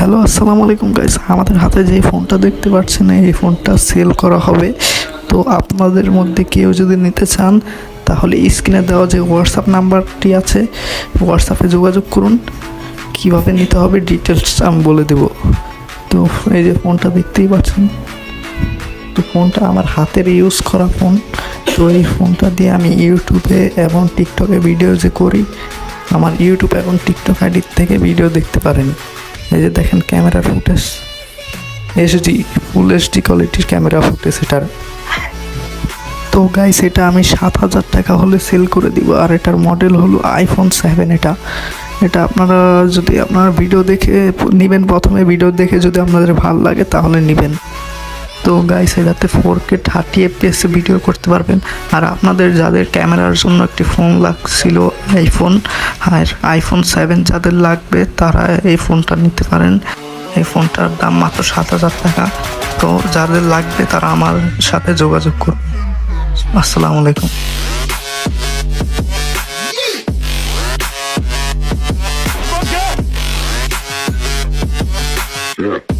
Hello, আসসালামু আলাইকুম guys আমাদের হাতে যে ফোনটা দেখতে পাচ্ছেন, এই ফোনটা সেল করা হবে। তো আপনাদের মধ্যে কেউ যদি নিতে চান, তাহলে স্ক্রিনে দেওয়া যে হোয়াটসঅ্যাপ নাম্বারটি আছে হোয়াটসঅ্যাপে যোগাযোগ করুন। কীভাবে নিতে হবে ডিটেলস আমি বলে দেব। তো এই যে ফোনটা দেখতেই পাচ্ছেন। তো ফোনটা আমার হাতের ইউজ করা ফোন। তো এই ফোনটা দিয়ে আমি ইউটিউবে এবং টিকটকে ভিডিও যে করি, আমার ইউটিউব এবং টিকটক আইডির থেকে ভিডিও দেখতে পারেন। এই যে দেখেন ক্যামেরার ফুটেজ। এসডি ফুল এসডি কোয়ালিটির ক্যামেরা ফুটেজ এটার। তো গাইস এটা আমি সাত হাজার টাকা হলে সেল করে দিব, আর এটার মডেল হলো আইফোন সেভেন এটা। এটা আপনারা যদি আপনারা ভিডিও দেখে, নেবেন প্রথমে ভিডিও দেখে যদি আপনাদের ভালো লাগে, তাহলে নেবেন। তো গাইস এটাতে four K thirty FPS video করতে পারবেন। আর আপনাদের যাদের ক্যামেরার জন্য একটি ফোন লাগছিল আইফোন আর আইফোন সেভেন যাদের লাগবে, তারা এই ফোনটা নিতে পারেন। এই ফোনটার দাম মাত্র সাত হাজার টাকা। তো যাদের লাগবে, তারা আমার সাথে যোগাযোগ করুন। আসসালামু আলাইকুম। Yeah.